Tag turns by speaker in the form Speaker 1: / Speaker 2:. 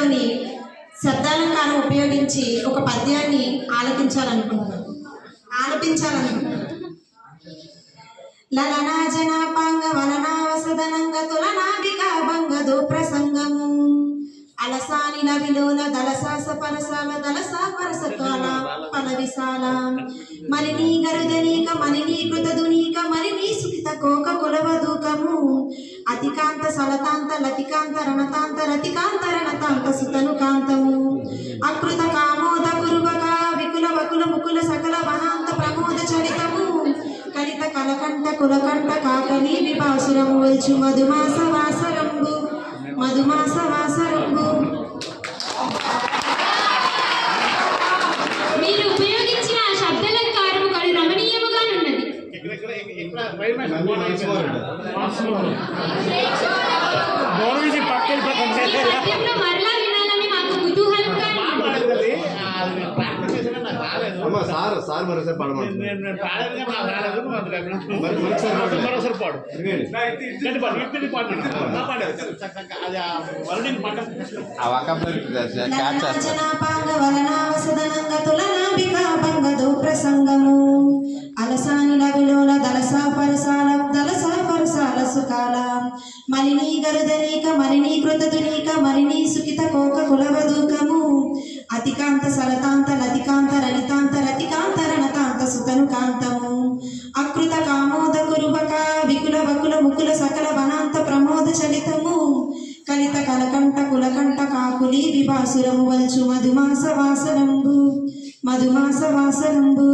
Speaker 1: లోని శబ్దాలంకారం ఉపయోగించి ఒక పద్యాన్ని ఆలపించాలనుకుంటున్నాను. ఆలపించాలనుకుంటున్నాను. లలనా జనాపాంగ వలనా వసదనంగ తులనాభిక భంగదు ప్రసంగము అలసాని నవిలోల దళసాస పరసాల దళసా పరసత్వాల పల విశాల మలినీ గరుదనీక మలినీ కృతదునీక మలినీ సుఖిత కోక కులవదూకము అతికాంత సలతాంత లతికాంత రణతాంత రతికాంత రణతాంత కాంతము అకృత కామోద కురుబక వికుల వకుల ముకుల సకల వనాంత ప్రమోద చరితము కలిత కలకంట కులకంట కాకలి విపాసురము వల్చు మధుమాస వాసరంబు మధుమాస వాసరంబు
Speaker 2: మీరు ఉపయోగించిన ఆ శబ్దలంకారము కడు రమణీయముగానున్నది
Speaker 3: గౌరవించి పక్కన
Speaker 2: ఈ
Speaker 4: అమ్మ సార్ సార్ మరోసారి పడమంటున్నారు మరి మరోసారి
Speaker 3: పాడు. ఆ.
Speaker 5: వకంలో క్యాచ్ చేస్తారు
Speaker 1: ప్రసంగము. అలసాని లవిలోల దలసా పరసాల దలసా పరసాల సుకాల. మలినీ గరుదనీక మలినీ కృతదునీక మలినీ సుఖిత కోక కులవదూకము అతికాంత అకృత కామోద కురుపక వికుల వకుల ముకుల సకల వనాంత ప్రమోద చలితము. కలిత కలకంఠ కులకంఠ కాకులి విభాసురము వల్చు మధుమాస వాసనంబు. మధుమాస వాసనంబు.